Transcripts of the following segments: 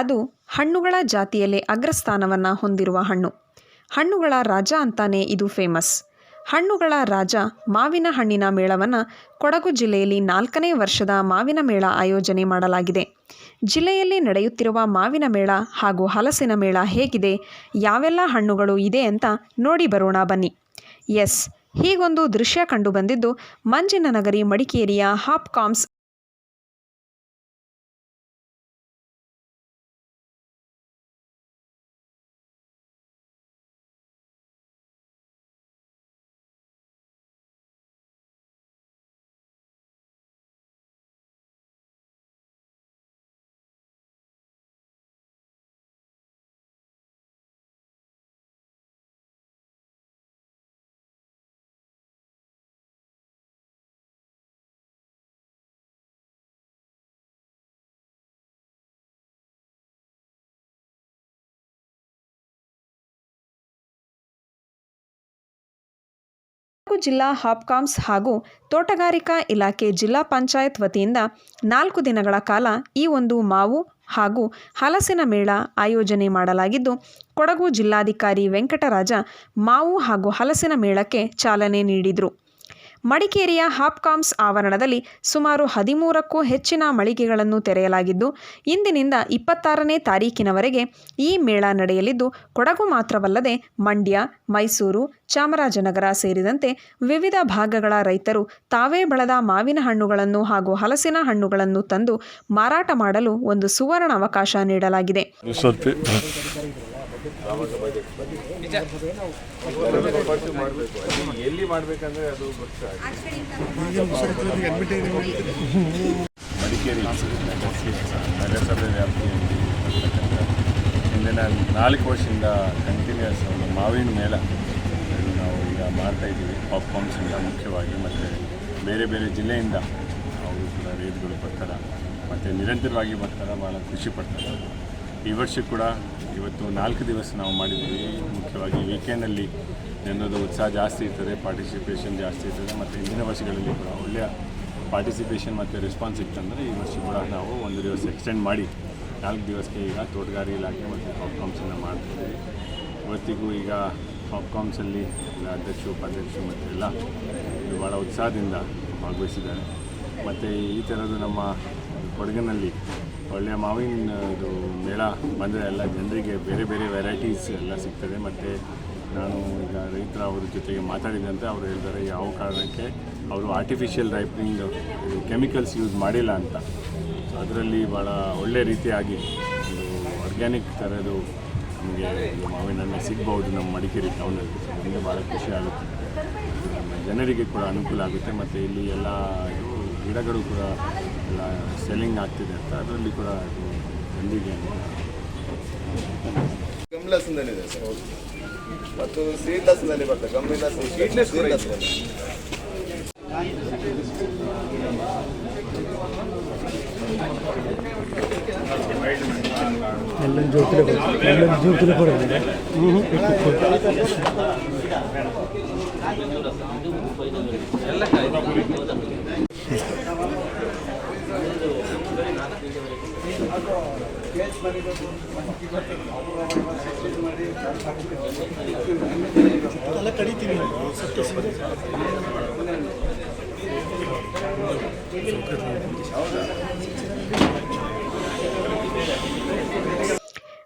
ಅದು ಹಣ್ಣುಗಳ ಜಾತಿಯಲ್ಲೇ ಅಗ್ರಸ್ಥಾನವನ್ನು ಹೊಂದಿರುವ ಹಣ್ಣು. ಹಣ್ಣುಗಳ ರಾಜ ಅಂತಾನೆ ಇದು ಫೇಮಸ್. ಹಣ್ಣುಗಳ ರಾಜ ಮಾವಿನ ಹಣ್ಣಿನ ಮೇಳವನ್ನು ಕೊಡಗು ಜಿಲ್ಲೆಯಲ್ಲಿ ನಾಲ್ಕನೇ ವರ್ಷದ ಮಾವಿನ ಮೇಳ ಆಯೋಜನೆ ಮಾಡಲಾಗಿದೆ. ಜಿಲ್ಲೆಯಲ್ಲಿ ನಡೆಯುತ್ತಿರುವ ಮಾವಿನ ಮೇಳ ಹಾಗೂ ಹಲಸಿನ ಮೇಳ ಹೇಗಿದೆ, ಯಾವೆಲ್ಲ ಹಣ್ಣುಗಳು ಇದೆ ಅಂತ ನೋಡಿ ಬರೋಣ ಬನ್ನಿ. ಎಸ್, ಹೀಗೊಂದು ದೃಶ್ಯ ಕಂಡುಬಂದಿದ್ದು ಮಂಜಿನ ನಗರಿ ಮಡಿಕೇರಿಯ ಹಾಪ್ಕಾಮ್ಸ್ ಜಿಲ್ಲಾ ಹಾಪ್ಕಾಮ್ಸ್ ಹಾಗೂ ತೋಟಗಾರಿಕಾ ಇಲಾಖೆ ಜಿಲ್ಲಾ ಪಂಚಾಯತ್ ವತಿಯಿಂದ ನಾಲ್ಕು ದಿನಗಳ ಕಾಲ ಈ ಒಂದು ಮಾವು ಹಾಗೂ ಹಲಸಿನ ಮೇಳ ಆಯೋಜನೆ ಮಾಡಲಾಗಿದ್ದು, ಕೊಡಗು ಜಿಲ್ಲಾಧಿಕಾರಿ ವೆಂಕಟರಾಜ ಮಾವು ಹಾಗೂ ಹಲಸಿನ ಮೇಳಕ್ಕೆ ಚಾಲನೆ ನೀಡಿದರು. ಮಡಿಕೇರಿಯ ಹಾಪ್ಕಾಮ್ಸ್ ಆವರಣದಲ್ಲಿ ಸುಮಾರು ಹದಿಮೂರಕ್ಕೂ ಹೆಚ್ಚಿನ ಮಳಿಗೆಗಳನ್ನು ತೆರೆಯಲಾಗಿದ್ದು, ಇಂದಿನಿಂದ ಇಪ್ಪತ್ತಾರನೇ ತಾರೀಕಿನವರೆಗೆ ಈ ಮೇಳ ನಡೆಯಲಿದ್ದು, ಕೊಡಗು ಮಾತ್ರವಲ್ಲದೆ ಮಂಡ್ಯ, ಮೈಸೂರು, ಚಾಮರಾಜನಗರ ಸೇರಿದಂತೆ ವಿವಿಧ ಭಾಗಗಳ ರೈತರು ತಾವೇ ಬೆಳೆದ ಮಾವಿನ ಹಣ್ಣುಗಳನ್ನು ಹಾಗೂ ಹಲಸಿನ ಹಣ್ಣುಗಳನ್ನು ತಂದು ಮಾರಾಟ ಮಾಡಲು ಒಂದು ಸುವರ್ಣ ಅವಕಾಶ ನೀಡಲಾಗಿದೆ. ಎಲ್ಲಿ ಮಾಡಬೇಕಂದ್ರೆ ಅದು ಮಡಿಕೇರಿ ಹಿಂದಿನ ನಾಲ್ಕು ವರ್ಷದಿಂದ ಕಂಟಿನ್ಯೂಸ್ ಒಂದು ಮಾವಿನ ಮೇಳ ನಾವು ಈಗ ಮಾಡ್ತಾ ಇದ್ದೀವಿ ಪಾಪ್ಕಾರ್ನ್ಸಿಂದ ಮುಖ್ಯವಾಗಿ ಮತ್ತು ಬೇರೆ ಬೇರೆ ಜಿಲ್ಲೆಯಿಂದ ಅವರು ಕೂಡ ರೈತಗಳು ಬರ್ತಾರೆ ಮತ್ತು ನಿರಂತರವಾಗಿ ಬರ್ತಾರೆ ಭಾಳ ಖುಷಿ ಪಡ್ತಾರೆ ಈ ವರ್ಷ ಕೂಡ ಇವತ್ತು ನಾಲ್ಕು ದಿವಸ ನಾವು ಮಾಡಿದ್ದೀವಿ. ಮುಖ್ಯವಾಗಿ ವೀಕೆಂಡಲ್ಲಿ ಜನರದು ಉತ್ಸಾಹ ಜಾಸ್ತಿ ಇರ್ತದೆ ಪಾರ್ಟಿಸಿಪೇಷನ್ ಜಾಸ್ತಿ ಇರ್ತದೆ, ಮತ್ತು ಹಿಂದಿನ ವರ್ಷಗಳಲ್ಲಿ ಕೂಡ ಒಳ್ಳೆಯ ಪಾರ್ಟಿಸಿಪೇಷನ್ ಮತ್ತು ರೆಸ್ಪಾನ್ಸ್ ಇತ್ತಂದರೆ ಈ ವರ್ಷ ಕೂಡ ನಾವು ಒಂದು ದಿವಸ ಎಕ್ಸ್ಟೆಂಡ್ ಮಾಡಿ ನಾಲ್ಕು ದಿವಸಕ್ಕೆ ಈಗ ತೋಟಗಾರಿ ಇಲಾಖೆ ಮತ್ತು ಪಾಪ್ಕಾಮ್ಸನ್ನು ಮಾಡ್ತಿದ್ದೀವಿ. ಇವತ್ತಿಗೂ ಈಗ ಪಾಪ್ಕಾಮ್ಸಲ್ಲಿ ಎಲ್ಲ ಅಧ್ಯಕ್ಷರು, ಉಪಾಧ್ಯಕ್ಷರು ಮತ್ತು ಎಲ್ಲ ಭಾಳ ಉತ್ಸಾಹದಿಂದ ಭಾಗವಹಿಸಿದ್ದಾರೆ. ಮತ್ತು ಈ ಥರದ್ದು ನಮ್ಮ ಕೊಡಗಿನಲ್ಲಿ ಒಳ್ಳೆಯ ಮಾವಿನ, ಇದು ಮೇಳ ಬಂದರೆ ಎಲ್ಲ ಜನರಿಗೆ ಬೇರೆ ಬೇರೆ ವೆರೈಟೀಸ್ ಎಲ್ಲ ಸಿಗ್ತದೆ. ಮತ್ತು ನಾನು ಈಗ ರೈತರ ಅವ್ರ ಜೊತೆಗೆ ಮಾತಾಡಿದಂತೆ ಅವರು ಹೇಳ್ತಾರೆ, ಯಾವ ಕಾರಣಕ್ಕೆ ಅವರು ಆರ್ಟಿಫಿಷಿಯಲ್ ರೈಪನಿಂಗ್ ಕೆಮಿಕಲ್ಸ್ ಯೂಸ್ ಮಾಡಿಲ್ಲ ಅಂತ. ಸೊ ಅದರಲ್ಲಿ ಭಾಳ ಒಳ್ಳೆ ರೀತಿಯಾಗಿ ಒಂದು ಆರ್ಗ್ಯಾನಿಕ್ ಥರದ್ದು ನಮಗೆ ಮಾವಿನ ಹಣ್ಣು ಸಿಗ್ಬೋದು ನಮ್ಮ ಮಡಿಕೇರಿ ಟೌನಲ್ಲಿ ನಮಗೆ ಭಾಳ ಖುಷಿ ಆಗುತ್ತೆ. ಜನರಿಗೆ ಕೂಡ ಅನುಕೂಲ ಆಗುತ್ತೆ. ಮತ್ತು ಇಲ್ಲಿ ಎಲ್ಲ ಗಿಡಗಳು ಕೂಡ ಸೆಲ್ಲಿಂಗ್ ಆಗ್ತಿದೆ ಅಂತ. ಅದರಲ್ಲಿ ಕೂಡ ಅದು ಬಂದಿದೆ ಗಮ್ ಲಸನಲ್ಲಿ ಇದೆ ಸರ್ ಮತ್ತು ಲಸನಲ್ಲಿ ಬರ್ತದೆ ಗಮ್ಮಿ ಲಸ್ ಸೀಡ್ಲೆಸ್ ಜೋಕಿಲೆ ಕೊಡು ಎಲ್ಲೊಂದು ಜೋಕಿಲೆ ಕೊಡೋದಿಲ್ಲ ಎಲ್ಲ ಕಡಿತೀನಿ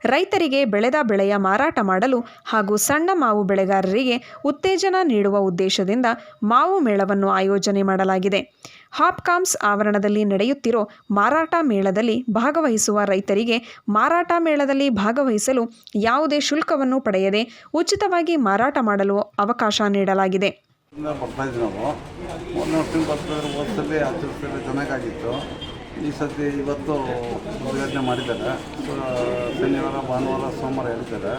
ರೈತರಿಗೆ ಬೆಳೆದ ಬೆಳೆಯ ಮಾರಾಟ ಮಾಡಲು ಹಾಗೂ ಸಣ್ಣ ಮಾವು ಬೆಳೆಗಾರರಿಗೆ ಉತ್ತೇಜನ ನೀಡುವ ಉದ್ದೇಶದಿಂದ ಮಾವು ಮೇಳವನ್ನು ಆಯೋಜನೆ ಮಾಡಲಾಗಿದೆ. ಹಾಪ್ಕಾಮ್ಸ್ ಆವರಣದಲ್ಲಿ ನಡೆಯುತ್ತಿರೋ ಮಾರಾಟ ಮೇಳದಲ್ಲಿ ಭಾಗವಹಿಸುವ ರೈತರಿಗೆ ಮಾರಾಟ ಮೇಳದಲ್ಲಿ ಭಾಗವಹಿಸಲು ಯಾವುದೇ ಶುಲ್ಕವನ್ನು ಪಡೆಯದೆ ಉಚಿತವಾಗಿ ಮಾರಾಟ ಮಾಡಲು ಅವಕಾಶ ನೀಡಲಾಗಿದೆ. ಬರ್ತಾ ಈ ಸತಿ ಇವತ್ತು ಉದ್ಘಾಟನೆ ಮಾಡಿದ್ದಾರೆ. ಶನಿವಾರ, ಭಾನುವಾರ, ಸೋಮವಾರ ಹೇಳ್ತಾರೆ.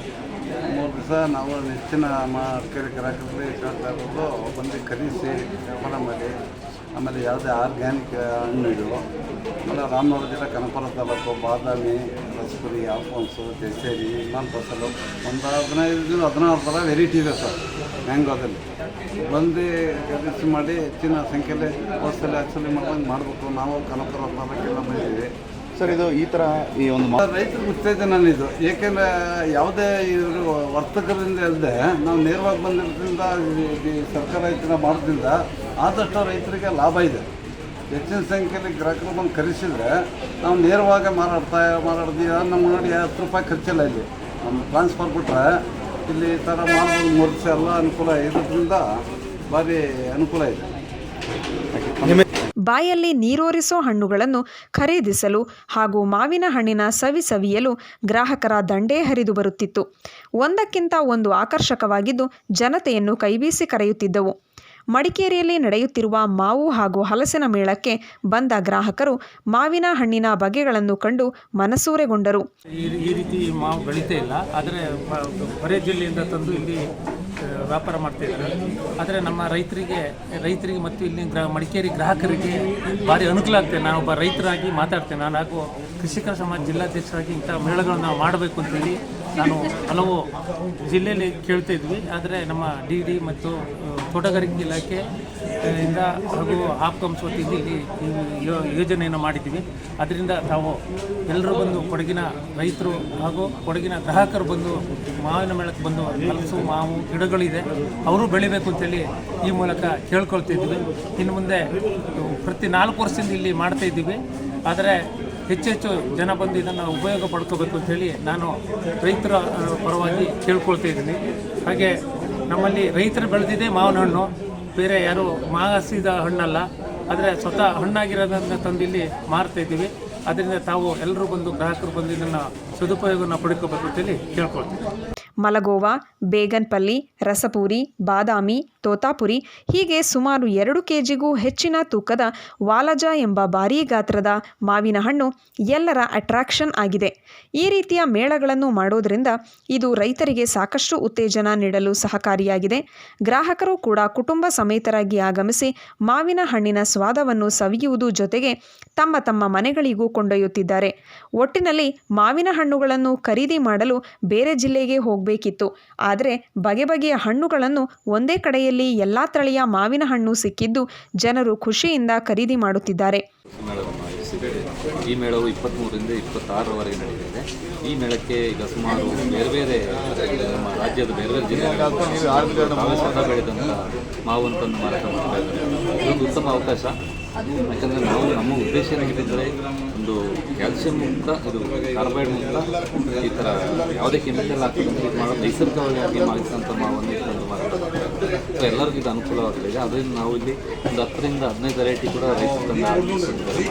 ಮೂರು ದಿವಸ ನಾವು ನೆಚ್ಚಿನ ಮಾರ್ಕೆಟ್ ಗ್ರಾಹಕರಲ್ಲಿ ಕೇಳ್ತಾ ಇರೋದು, ಬಂದು ಖರೀದಿಸಿ, ವ್ಯಾಪಾರ ಮಾಡಿ, ಆಮೇಲೆ ಯಾವುದೇ ಆರ್ಗ್ಯಾನಿಕ್ ಹಣ್ಣು ಇದು. ಆಮೇಲೆ ರಾಮನಗರ ಜಿಲ್ಲೆ ಕನಪುರ ತಾಲೂಕು, ಬಾದಾಮಿ, ರಸಪುರಿ, ಆಲ್ಫೋನ್ಸು ದಸೇರಿ ಇಮಾನ್ ಫಸಲು ಒಂದು ಹದಿನೈದು ಹದಿನಾರು ಥರ ವೆರೈಟಿ ಇದೆ ಸರ್, ಮ್ಯಾಂಗೋದಲ್ಲಿ. ಬಂದು ಖರೀದಿ ಮಾಡಿ ಹೆಚ್ಚಿನ ಸಂಖ್ಯೆಯಲ್ಲಿ ಹೋದ್ಸಲ ಆ್ಯಕ್ಚುಲಿ ಮಾಡ್ದಂಗೆ ಮಾಡಬೇಕು. ನಾವು ಕನಪುರ ಮಾಡೋಕ್ಕೆಲ್ಲ ಬಂದಿದ್ದೀವಿ ಸರ್ ಇದು ಈ ಥರ ಈ ಒಂದು ರೈತರಿಗೆ ಉತ್ತೇಜನ ಇದು. ಏಕೆಂದರೆ ಯಾವುದೇ ಇವರು ವರ್ತಕರಿಂದ ಇಲ್ಲದೆ ನಾವು ನೇರವಾಗಿ ಬಂದಿರೋದ್ರಿಂದ ಈ- ಸರ್ಕಾರ ಇದನ್ನ ಮಾಡೋದ್ರಿಂದ ಆದಷ್ಟು ರೈತರಿಗೆ ಲಾಭ ಇದೆ. ಹೆಚ್ಚಿನ ಸಂಖ್ಯೆಯಲ್ಲಿ ಗ್ರಾಹಕರು ಬಂದು ಕರೆಸಿದರೆ ನಾವು ನೇರವಾಗಿ ಮಾರಾಡ್ತಾ ಮಾರಾಡ್ತೀವಿ. ನಮ್ಮ ನೋಡಿ ಹತ್ತು ರೂಪಾಯಿ ಖರ್ಚಿಲ್ಲ ಇಲ್ಲಿ. ನಮ್ಮ ಟ್ರಾನ್ಸ್ಫರ್ ಬಿಟ್ರೆ ಇಲ್ಲಿ ಈ ಥರ ಮಾಡೋದು ಎಲ್ಲ ಅನುಕೂಲ ಇರೋದ್ರಿಂದ ಭಾರಿ ಅನುಕೂಲ ಇದೆ. ಬಾಯಲ್ಲಿ ನೀರೋರಿಸೋ ಹಣ್ಣುಗಳನ್ನು ಖರೀದಿಸಲು ಹಾಗೂ ಮಾವಿನ ಹಣ್ಣಿನ ಸವಿ ಸವಿಯಲು ಗ್ರಾಹಕರ ದಂಡೇ ಹರಿದು ಬರುತ್ತಿತ್ತು. ಒಂದಕ್ಕಿಂತ ಒಂದು ಆಕರ್ಷಕವಾಗಿದ್ದು ಜನತೆಯನ್ನು ಕೈಬೀಸಿ ಕರೆಯುತ್ತಿದ್ದವು. ಮಡಿಕೇರಿಯಲ್ಲಿ ನಡೆಯುತ್ತಿರುವ ಮಾವು ಹಾಗೂ ಹಲಸಿನ ಮೇಳಕ್ಕೆ ಬಂದ ಗ್ರಾಹಕರು ಮಾವಿನ ಹಣ್ಣಿನ ಬಗೆಗಳನ್ನು ಕಂಡು ಮನಸೂರೆಗೊಂಡರು. ಈ ರೀತಿ ಮಾವು ಬೆಳೀತಾ ಇಲ್ಲ. ಆದರೆ ಹೊರ ಜಿಲ್ಲೆಯಿಂದ ತಂದು ಇಲ್ಲಿ ವ್ಯಾಪಾರ ಮಾಡ್ತಿದ್ದಾರೆ ಆದರೆ ನಮ್ಮ ರೈತರಿಗೆ ರೈತರಿಗೆ ಮತ್ತು ಇಲ್ಲಿ ಗ್ರಾ ಮಡಿಕೇರಿ ಗ್ರಾಹಕರಿಗೆ ಭಾರಿ ಅನುಕೂಲ ಆಗ್ತದೆ. ನಾನು ಒಬ್ಬ ರೈತರಾಗಿ ಮಾತಾಡ್ತೇನೆ. ನಾನು ಹಾಗೂ ಕೃಷಿಕರ ಸಮಾಜ ಜಿಲ್ಲಾಧ್ಯಕ್ಷರಾಗಿ ಇಂಥ ಮೇಳಗಳನ್ನ ಮಾಡಬೇಕು ಅಂತೇಳಿ ನಾನು ಹಲವು ಜಿಲ್ಲೆಯಲ್ಲಿ ಕೇಳ್ತಾ ಇದ್ವಿ. ಆದರೆ ನಮ್ಮ ಡಿ ಡಿ ಮತ್ತು ತೋಟಗಾರಿಕೆ ಇಲಾಖೆ ಇಂದ ಹಾಗೂ ಆಪ್ಕಮ್ಸ್ ವತಿಯಿಂದ ಯೋಜನೆಯನ್ನು ಮಾಡಿದ್ದೀವಿ. ಅದರಿಂದ ತಾವು ಎಲ್ಲರೂ ಬಂದು ಕೊಡಗಿನ ರೈತರು ಹಾಗೂ ಕೊಡಗಿನ ಗ್ರಾಹಕರು ಬಂದು ಮಾವಿನ ಮೇಳಕ್ಕೆ ಬಂದು ಹಲಸು, ಮಾವು, ಗಿಡಗಳಿದೆ, ಅವರು ಬೆಳಿಬೇಕು ಅಂತೇಳಿ ಈ ಮೂಲಕ ಕೇಳ್ಕೊಳ್ತಿದ್ವಿ ಇನ್ನು ಮುಂದೆ ಪ್ರತಿ ನಾಲ್ಕು ವರ್ಷದಿಂದ ಇಲ್ಲಿ ಮಾಡ್ತಾ ಇದ್ದೀವಿ. ಆದರೆ ಹೆಚ್ಚು ಹೆಚ್ಚು ಜನ ಬಂದು ಇದನ್ನು ಉಪಯೋಗ ಪಡ್ಕೋಬೇಕು ಅಂತೇಳಿ ನಾನು ರೈತರ ಪರವಾಗಿ ಕೇಳ್ಕೊಳ್ತಾ ಇದ್ದೀನಿ. ಹಾಗೆ ನಮ್ಮಲ್ಲಿ ರೈತರು ಬೆಳೆದಿದೆ ಮಾವಿನ ಹಣ್ಣು ಬೇರೆ ಯಾರು ಮಾಸಿದ ಹಣ್ಣಲ್ಲ. ಆದರೆ ಸ್ವತಃ ಹಣ್ಣಾಗಿರೋದನ್ನು ತಂದು ಇಲ್ಲಿ ಮಾರ್ತಾ ಇದ್ದೀವಿ. ಅದರಿಂದ ತಾವು ಎಲ್ಲರೂ ಬಂದು ಗ್ರಾಹಕರು ಬಂದು ಇದನ್ನು ಸದುಪಯೋಗವನ್ನು ಪಡ್ಕೋಬೇಕು ಅಂತೇಳಿ ಕೇಳ್ಕೊಳ್ತೀವಿ. ಮಲಗೋವಾ, ಬೇಗನ್ಪಲ್ಲಿ, ರಸಪೂರಿ, ಬಾದಾಮಿ ತೋತಾಪುರಿ ಹೀಗೆ ಸುಮಾರು ಎರಡು ಕೆಜಿಗೂ ಹೆಚ್ಚಿನ ತೂಕದ ವಾಲಜ ಎಂಬ ಭಾರೀ ಗಾತ್ರದ ಮಾವಿನ ಹಣ್ಣು ಎಲ್ಲರ ಅಟ್ರಾಕ್ಷನ್ ಆಗಿದೆ. ಈ ರೀತಿಯ ಮೇಳಗಳನ್ನು ಮಾಡೋದರಿಂದ ಇದು ರೈತರಿಗೆ ಸಾಕಷ್ಟು ಉತ್ತೇಜನ ನೀಡಲು ಸಹಕಾರಿಯಾಗಿದೆ. ಗ್ರಾಹಕರು ಕೂಡ ಕುಟುಂಬ ಸಮೇತರಾಗಿ ಆಗಮಿಸಿ ಮಾವಿನ ಹಣ್ಣಿನ ಸ್ವಾದವನ್ನು ಸವಿಯುವುದು ಜೊತೆಗೆ ತಮ್ಮ ತಮ್ಮ ಮನೆಗಳಿಗೂ ಕೊಂಡೊಯ್ಯುತ್ತಿದ್ದಾರೆ. ಒಟ್ಟಿನಲ್ಲಿ ಮಾವಿನ ಹಣ್ಣುಗಳನ್ನು ಖರೀದಿ ಮಾಡಲು ಬೇರೆ ಜಿಲ್ಲೆಗೆ ಹೋಗಬೇಕಿತ್ತು. ಆದರೆ ಬಗೆ ಬಗೆಯ ಹಣ್ಣುಗಳನ್ನು ಒಂದೇ ಕಡೆಯಲ್ಲಿ ಎಲ್ಲ ತಳಿಯ ಮಾವಿನ ಹಣ್ಣು ಸಿಕ್ಕಿದ್ದು ಜನರು ಖುಷಿಯಿಂದ ಖರೀದಿ ಮಾಡುತ್ತಿದ್ದಾರೆ. ಈ ಮೇಳವು ಇಪ್ಪತ್ತ್ಮೂರರಿಂದ ಇಪ್ಪತ್ತಾರರವರೆಗೆ ನಡೆಯಲಿದೆ. ಈ ಮೇಳಕ್ಕೆ ಈಗ ಸುಮಾರು ಬೇರೆ ಬೇರೆ, ನಮ್ಮ ರಾಜ್ಯದ ಬೇರೆ ಬೇರೆ ಜಿಲ್ಲೆಗಳ ಬೆಳೆದಂಥ ಮಾವನ್ನು ತಂದು ಮಾರಾಟ ಮಾಡ್ತಾ ಇದ್ದಾರೆ. ಇದೊಂದು ಉತ್ತಮ ಅವಕಾಶ. ಯಾಕಂದರೆ ನಾವು ನಮ್ಮ ಉದ್ದೇಶ ಏನಾಗಿದ್ದರೆ ಒಂದು ಕ್ಯಾಲ್ಸಿಯಂ ಮುಕ್ತ, ಇದು ಕಾರ್ಬೈಡ್ ಮುಕ್ತ, ಈ ಥರ ಯಾವುದೇ ಕೆಮಿಕಲ್ ಹಾಕಿ ಇದು ಮಾಡೋ ನೈಸರ್ಗಿಕವಾಗಿ ಮಾಡಿಸಿದಂಥ ಮಾವನ್ನು ಇಟ್ಕೊಂಡು ಮಾರಾಟ ಸೊ ಎಲ್ಲರಿಗೂ ಇದು ಅನುಕೂಲವಾಗಲಿದೆ ಅದರಿಂದ ನಾವು ಇಲ್ಲಿ ಒಂದು ಹತ್ತರಿಂದ ಹದಿನೈದು ವೆರೈಟಿ ಕೂಡ ರೈತರು ತಂದು ಹಾಕಿಕೊಂಡಿದ್ದಾರೆ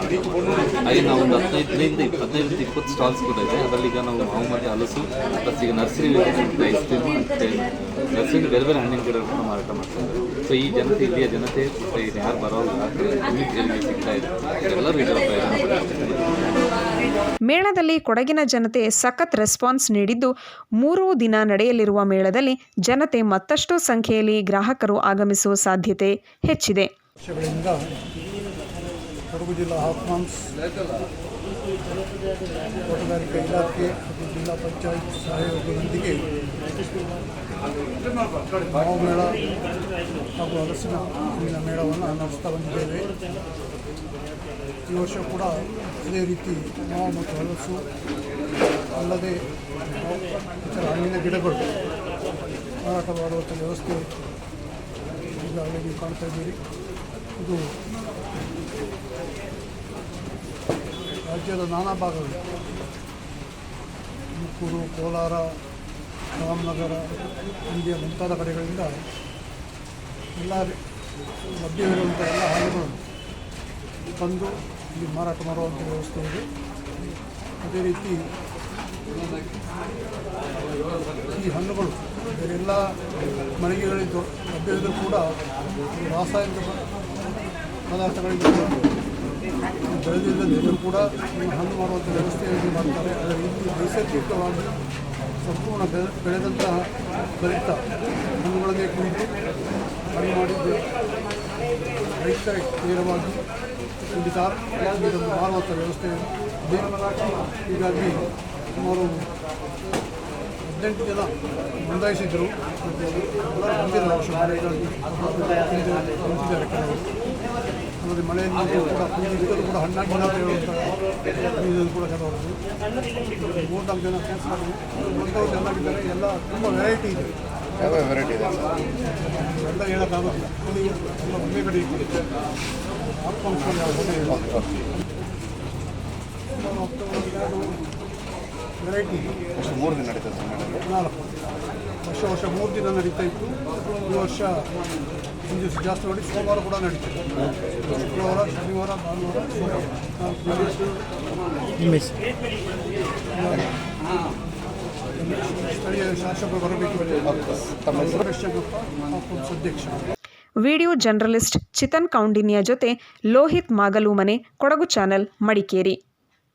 ಹಾಗೆ ನಾವು ಒಂದು ಹದಿನೈದರಿಂದ ಹದಿನೈದರಿಂದ ಇಪ್ಪತ್ತು ಸ್ಟಾಲ್ಸ್ ಕೂಡ ಇದೆ. ಅದರಲ್ಲಿ ಈಗ ನಾವು ಮಾವು ಮತ್ತು ಹಲಸು ಪ್ಲಸ್ ಈಗ ನರ್ಸರಿ ಐಸ್ ಕ್ರೀಮ್ ನರ್ಸರಿ ಬೇರೆ ಬೇರೆ ಹಣ್ಣಿನ ಗಿಡಗಳನ್ನು ಮಾರಾಟ ಮಾಡ್ತಾ ಇದ್ದಾರೆ. ಸೊ ಈ ಜನತೆ, ಇಲ್ಲಿಯ ಜನತೆ ಯಾರು ಬರೋಲ್ಲ. ಮೇಳದಲ್ಲಿ ಕೊಡಗಿನ ಜನತೆ ಸಖತ್ ರೆಸ್ಪಾನ್ಸ್ ನೀಡಿದ್ದು, ಮೂರೂ ದಿನ ನಡೆಯಲಿರುವ ಮೇಳದಲ್ಲಿ ಜನತೆ ಮತ್ತಷ್ಟು ಸಂಖ್ಯೆಯಲ್ಲಿ ಗ್ರಾಹಕರು ಆಗಮಿಸುವ ಸಾಧ್ಯತೆ ಹೆಚ್ಚಿದೆ. ತೋಟಗಾರಿಕಾ ಇಲಾಖೆ ಮತ್ತು ಜಿಲ್ಲಾ ಪಂಚಾಯತ್ ಸಹಯೋಗದೊಂದಿಗೆ ಮಾವು ಮೇಳ ಹಾಗೂ ಹಲಸಿನ ಹೂವಿನ ಮೇಳವನ್ನು ನಡೆಸ್ತಾ ಬಂದಿದ್ದೇವೆ. ಈ ವರ್ಷ ಕೂಡ ಇದೇ ರೀತಿ ಮಾವು ಮತ್ತು ಹಲಸು ಅಲ್ಲದೆ ಇತರ ಹಣ್ಣಿನ ಗಿಡಗಳು ಮಾರಾಟ ಮಾಡುವಂಥ ವ್ಯವಸ್ಥೆ ಈಗಾಗಲೇ ನೀವು ಕಾಣ್ತಾ ಇದ್ದೀರಿ. ಇದು ರಾಜ್ಯದ ನಾನಾ ಭಾಗಗಳು. ತುಮಕೂರು, ಕೋಲಾರ, ರಾಮನಗರ ಇಂಡಿಯ ಮುಂತಾದ ಕಡೆಗಳಿಂದ ಎಲ್ಲ ಲಭ್ಯವಿರುವಂಥ ಎಲ್ಲ ಹಣ್ಣುಗಳು ತಂದು ಇಲ್ಲಿ ಮಾರಾಟ ಮಾಡುವಂಥ ವ್ಯವಸ್ಥೆ ಇದೆ. ಅದೇ ರೀತಿ ಈ ಹಣ್ಣುಗಳು ಬೇರೆಲ್ಲ ಮಳಿಗೆಗಳಿದ್ದು ಲಭ್ಯವಿದ್ದರೂ ಕೂಡ ರಾಸಾಯನಿಕ ಪ- ಪದಾರ್ಥಗಳಿಂದ ನೀರು ಕೂಡ ಹಣ್ಣು ಮಾಡುವಂಥ ವ್ಯವಸ್ಥೆಯನ್ನು ಮಾಡ್ತಾರೆ. ಅದರ ರೀತಿ ನೈಸರ್ಗಿಕವಾಗಿ ಸಂಪೂರ್ಣ ಬೆಳೆ, ಬೆಳೆದಂತಹ ಭರಿತ ಹಣ್ಣುಗಳನ್ನೇ ಕುರಿತು ಹಣ್ಣು ಮಾಡಿದ್ದು ರೈತರಿಗೆ ನೇರವಾಗಿ ಇಲ್ಲಿ ಇದನ್ನು ಮಾರುವಂಥ ವ್ಯವಸ್ಥೆ ಹೀಗಾಗಿ ಸುಮಾರು ಹದಿನೆಂಟು ಜನ ನೋಂದಾಯಿಸಿದ್ದರು. ಮತ್ತು ಬಂದಿಲ್ಲ ವರ್ಷ ಮನೆಗಾಗಿ ಬಂದಿದ್ದಾರೆ ಮಳೆ ಕೂಡ ಇದ್ದರೂ ಕೂಡ ಹಣ್ಣಾಗಿ ಅಂತ ಹೇಳುವಂಥ ಇದು ಕೂಡ ಕೆಲವರು. ಮೂರ್ನಾಲ್ಕು ಜನ ಫ್ರೆಂಡ್ಸ್ ಚೆನ್ನಾಗಿದ್ದಾರೆ. ಎಲ್ಲ ತುಂಬ ವೆರೈಟಿ ಇದೆ. ಯಾವ ವೆರೈಟಿ ಇದೆ? ಎಲ್ಲ ಹೇಳೋಕ್ಕಾಗೋದಿಲ್ಲ ಎಲ್ಲ ಒಂದೇ ಕಡೆ ಫಂಕ್ಷನ್ ಆಪ್ಕಾಂಶ ವೆರೈಟಿ ಎಷ್ಟು ಮೂರು ದಿನ ನಡೀತದೆ ನಾಲ್ಕು. ವರ್ಷ ವರ್ಷ ಮೂರು ದಿನ ನಡೀತಾ ಇತ್ತು. ಈ ವರ್ಷ ಒಂದು ದಿವಸ ಜಾಸ್ತಿ ಮಾಡಿ ಸೋಮವಾರ ಕೂಡ ನಡೀತದೆ. ಶುಕ್ರವಾರ ಶನಿವಾರ ಭಾನುವಾರ ಸ್ಥಳೀಯ ಶಾಸಕರು ಬರಬೇಕು ಅಧ್ಯಕ್ಷ. ವಿಡಿಯೋ ಜರ್ನಲಿಸ್ಟ್ ಚಿತನ್ ಕೌಂಡಿನ್ಯ ಜೊತೆ ಲೋಹಿತ್ ಮಾಗಲು ಮನೆ ಕೊಡಗು ಚಾನೆಲ್ ಮಡಿಕೇರಿ.